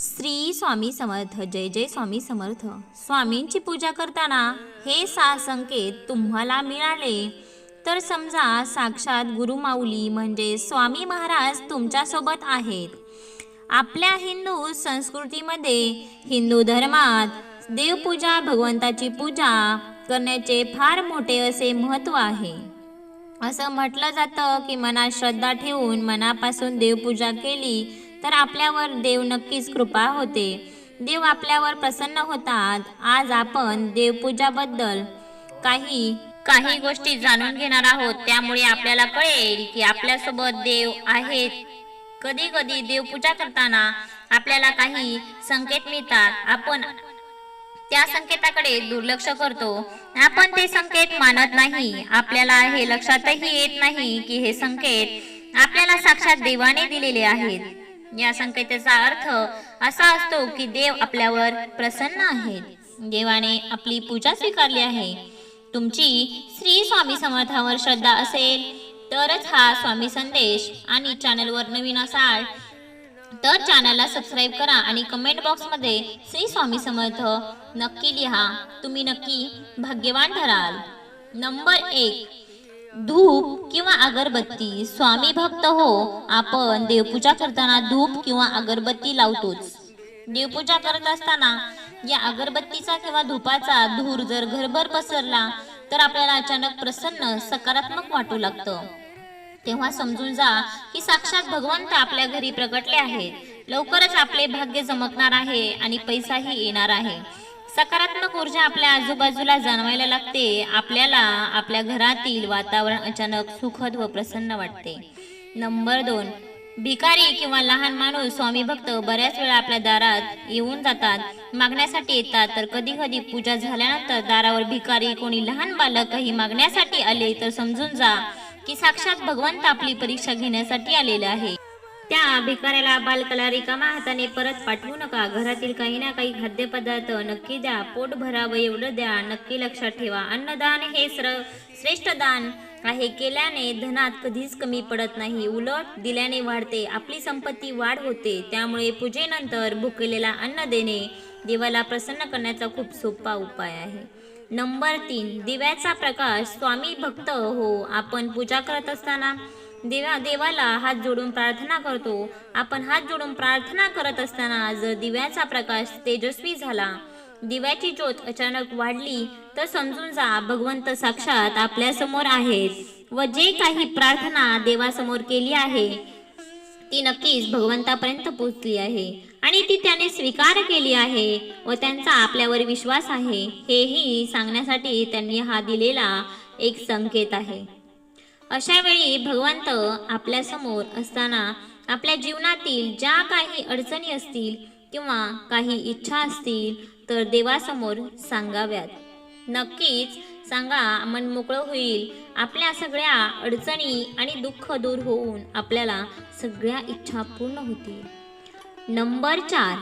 श्री स्वामी समर्थ जय जय स्वामी समर्थ. स्वामींची पूजा करताना हे सहा संकेत तुम्हाला मिळाले. तर समजा साक्षात गुरुमाऊली म्हणजे स्वामी महाराज तुमच्यासोबत आहेत. आपल्या हिंदू संस्कृतीमध्ये हिंदू धर्मात देवपूजा भगवंताची पूजा करण्याचे फार मोठे असे महत्त्व आहे. असं म्हटलं जातं की मनात श्रद्धा ठेवून मनापासून देवपूजा केली तर आपल्यावर देव नक्कीच कृपा होते. देव आपल्यावर प्रसन्न होतात. आज आपण देवपूजाबद्दल काही काही गोष्टी जाणून घेणार आहोत. त्यामुळे आपल्याला कळेल की आपल्यासोबत देव आहेत. कधी कधी देवपूजा करताना आपल्याला काही संकेत मिळतात. आपण त्या संकेताकडे दुर्लक्ष करतो. आपण ते संकेत मानत नाही. आपल्याला हे लक्षातही येत नाही की हे संकेत आपल्याला साक्षात देवाने दिलेले आहेत. या संकेताचा अर्थ असा असतो की देव आपल्यावर प्रसन्न आहेत. देवाने आपली पूजा स्वीकारली आहे. तुमची श्री स्वामी समर्थावर श्रद्धा असेल तरच हा स्वामी संदेश आणि चॅनलवर नवीन असाल तर चॅनलला सबस्क्राईब करा आणि कमेंट बॉक्समध्ये श्री स्वामी समर्थ नक्की लिहा. तुम्ही नक्की भाग्यवान ठराल. नंबर एक धूप किंवा अगरबत्ती. स्वामी भक्त हो आपण देवपूजा करताना धूप किंवा अगरबत्ती लावतोच. देवपूजा करत असताना या अगरबत्तीचा किंवा धुपाचा धूर जर घरभर पसरला तर आपल्याला अचानक प्रसन्न सकारात्मक वाटू लागतं. तेव्हा समजून जा की साक्षात भगवंत आपल्या घरी प्रकटले आहेत. लवकरच आपले भाग्य चमकणार आहे आणि पैसाही येणार आहे. सकारात्मक ऊर्जा आपल्या आजूबाजूला जाणवायला लागते. आपल्याला आपल्या घरातील वातावरण अचानक सुखद व प्रसन्न वाटते. नंबर दोन भिकारी किंवा लहान माणूस स्वामी भक्त बऱ्याच वेळा आपल्या दारात येऊन जातात मागण्यासाठी येतात. तर कधी कधी पूजा झाल्यानंतर दारावर भिकारी कोणी लहान बालकही मागण्यासाठी आले तर समजून जा की साक्षात भगवंत आपली परीक्षा घेण्यासाठी आलेले आहे. त्या भिकाऱ्याला बालकाला रिकामा हाताने परत पाठवू नका. घरातील काही ना काही खाद्यपदार्थ नक्की द्या. पोट भरावं एवढं द्या. नक्की लक्षात ठेवा. अन्नदान हे श्र श्रेष्ठ दान आहे. केल्याने धनात कधीच कमी पडत नाही. उलट दिल्याने वाढते. आपली संपत्ती वाढ होते. त्यामुळे पूजेनंतर भुकेलेला अन्न देणे देवाला प्रसन्न करण्याचा खूप सोपा उपाय आहे. नंबर तीन. दिव्याचा प्रकाश. स्वामी भक्त हो. आपण पूजा करत असताना देवा देवाला हात जोडून प्रार्थना करतो. आपण हात जोडून प्रार्थना करत असताना जर दिव्याचा प्रकाश तेजस्वी झाला. दिव्याची ज्योत अचानक वाढली तर समजून जा भगवंत साक्षात आपल्यासमोर आहेत व जे काही प्रार्थना देवासमोर केली आहे ती नक्कीच भगवंतापर्यंत पोहोचली आहे आणि ती त्याने स्वीकार केली आहे व त्यांचा आपल्यावर विश्वास आहे. हेही सांगण्यासाठी त्यांनी हा दिलेला एक संकेत आहे. अशा वेळी भगवंत आपल्यासमोर असताना आपल्या जीवनातील ज्या काही अडचणी असतील किंवा काही इच्छा असतील तर देवासमोर सांगाव्यात. नक्कीच सांगा मन मोकळं होईल. आपल्या सगळ्या अडचणी आणि दुःख दूर होऊन आपल्याला सगळ्या इच्छा पूर्ण होतील. नंबर चार.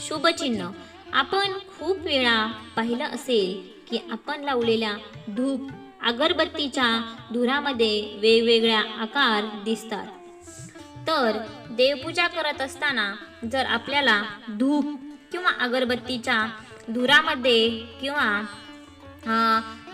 शुभचिन्ह. आपण खूप वेळा पाहिलं असेल की आपण लावलेल्या धूप अगरबत्तीच्या धुरामध्ये वेगवेगळ्या आकार दिसतात. तर देवपूजा करत असताना जर आपल्याला धूप किंवा अगरबत्तीच्या धुरामध्ये किंवा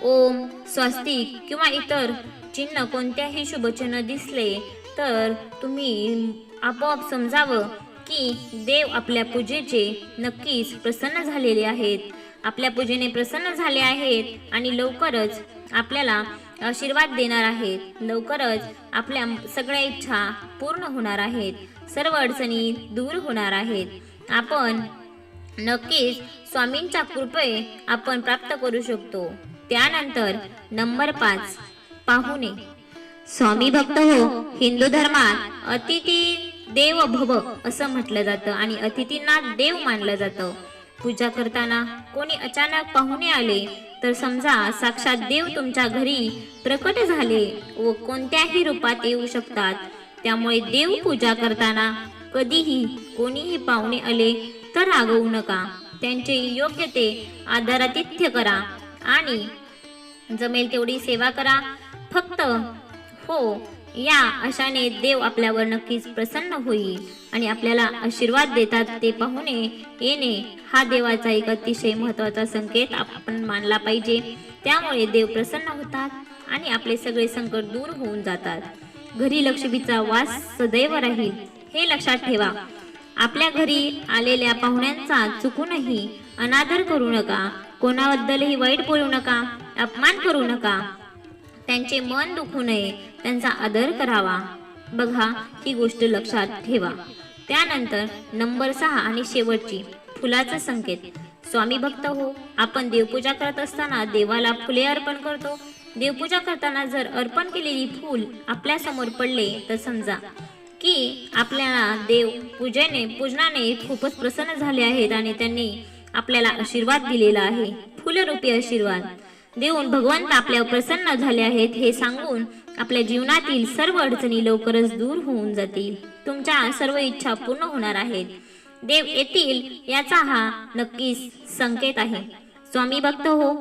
ओम स्वस्तिक किंवा इतर चिन्ह कोणत्याही शुभचिन्ह दिसले तर तुम्ही आपोआप समजावं की देव आपल्या पूजेचे नक्कीच प्रसन्न झालेले आहेत. आपल्या पूजेने प्रसन्न झाले आहेत आणि लवकरच आपल्याला आशीर्वाद देणार आहेत. लवकरच आपल्या सगळ्या इच्छा पूर्ण होणार आहेत. सर्व अडचणी दूर होणार आहेत. आपण नक्कीच स्वामींच्या कृपे आपण प्राप्त करू शकतो. त्यानंतर नंबर पाच पाहुणे. स्वामी भक्त हो हिंदू धर्मात अतिथी देव भव असं म्हटलं जातं आणि अतिथींना देव मानलं जातं. पूजा करताना कोणी अचानक पाहुणे आले तर समजा साक्षात देव तुमच्या घरी प्रकट झाले व कोणत्याही रूपात येऊ शकतात. त्यामुळे देव पूजा करताना कधीही कोणीही पाहुणे आले तर रागवू नका. त्यांचे योग्य ते आदरातिथ्य करा आणि जमेल तेवढी सेवा करा. फक्त हो या अशाने देव आपल्यावर नक्कीच प्रसन्न होईल आणि आपल्याला आशीर्वाद देतात ते पाहुणे येणे हा देवाचा एक अतिशय महत्त्वाचा संकेत आपण मानला पाहिजे. त्यामुळे देव प्रसन्न होतात आणि आपले सगळे संकट दूर होऊन जातात. घरी लक्ष्मीचा वास सदैव राहील. हे लक्षात ठेवा. आपल्या घरी आलेल्या पाहुण्यांचा चुकूनही अनादर करू नका. कोणाबद्दलही वाईट बोलू नका. अपमान करू नका. त्यांचे मन दुखू नये त्यांचा आदर करावा. बघा ही गोष्ट लक्षात ठेवा. त्यानंतर नंबर सहा आणि शेवटची फुलाचा संकेत. स्वामी भक्त हो आपण देवपूजा करत असताना देवाला फुले अर्पण करतो. देवपूजा करताना जर अर्पण केलेली फूल आपल्यासमोर पडले तर समजा की आपल्याला देव पूजेने पूजनाने खूपच प्रसन्न झाले आहेत आणि त्यांनी आपल्याला आशीर्वाद दिलेला आहे. फुलरूपी आशीर्वाद. देऊन भगवंत आपल्यावर प्रसन्न झाले आहेत हे सांगून आपल्या जीवनातील सर्व अडचणी लवकरच दूर होऊन जातील. तुमच्या सर्व इच्छा पूर्ण होणार आहेत. देव येतील याचा हा नक्कीच संकेत आहे. स्वामी भक्त हो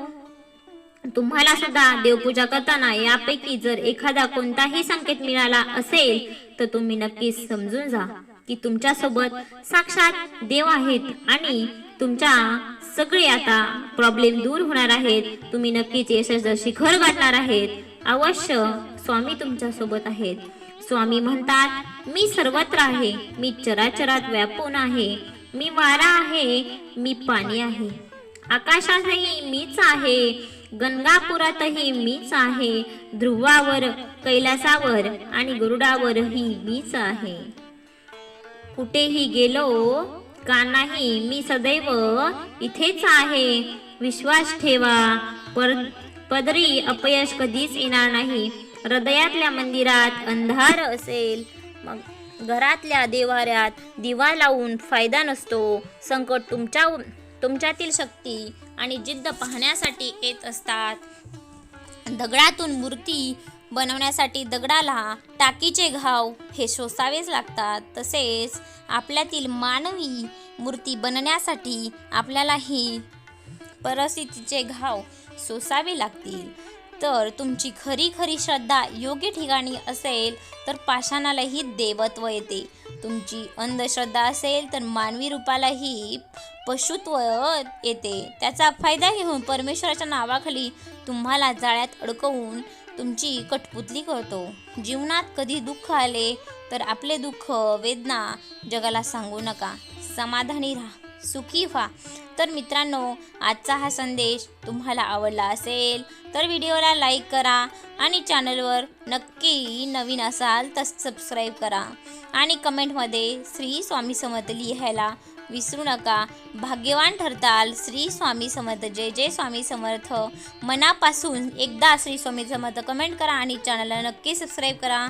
तुम्हाला सुद्धा देवपूजा करताना यापैकी जर एखादा कोणताही संकेत मिळाला असेल तर तुम्ही नक्कीच समजून जा की तुमच्यासोबत साक्षात देव आहेत आणि तुमच्या सगळे आता प्रॉब्लेम दूर होणार आहेत. तुम्ही नक्कीच यशाचं शिखर गाठणार आहेत. अवश्य स्वामी तुमच्यासोबत आहेत. स्वामी म्हणतात मी सर्वत्र आहे. मी चराचरात व्यापून आहे. मी वारा आहे. मी पाणी आहे. आकाशातही मीच आहे. गंगापुरातही मीच आहे. ध्रुवावर कैलासावर आणि गरुडावरही मीच आहे. कुठेही गेलो का नाही? मी सदैव इथेच आहे. विश्वास ठेवा. पर पदरी अपयश कधीच येणार नाही. हृदयातल्या मंदिरात अंधार असेल. मग घरातल्या देवाऱ्यात दिवा लावून फायदा नसतो. संकट तुमच्या तुमच्यातील शक्ती आणि जिद्द पाहण्यासाठी येत असतात. दगडातून मूर्ती बनवण्यासाठी दगडाला टाकीचे घाव हे सोसावेच लागतात. तसेच आपल्यातील मानवी मूर्ती बनण्यासाठी आपल्यालाही परिस्थितीचे घाव सोसावे लागतील. तर तुमची खरी खरी श्रद्धा योग्य ठिकाणी असेल तर पाषाणालाही देवत्व येते. तुमची अंधश्रद्धा असेल तर मानवी रूपालाही पशुत्व येते. त्याचा फायदा घेऊन परमेश्वराच्या नावाखाली तुम्हाला जाळ्यात अडकवून तुमची कठपुतली करतो. जीवनात कधी दुःख आले तर आपले दुःख वेदना जगाला सांगू नका. समाधानी राहा सुखी व्हा. तर मित्रांनो आजचा हा संदेश तुम्हाला आवडला असेल तर व्हिडिओला लाईक करा आणि चॅनलवर नक्की नवीन असाल तर सबस्क्राईब करा. आणि कमेंटमध्ये श्री स्वामी समर्थ लिहायला विसरू नका. भाग्यवान ठरताल. श्री स्वामी समर्थ. जय जय स्वामी समर्थ. मनापासून एकदा श्री स्वामी समर्थ कमेंट करा आणि चॅनलला नक्की सबस्क्राईब करा.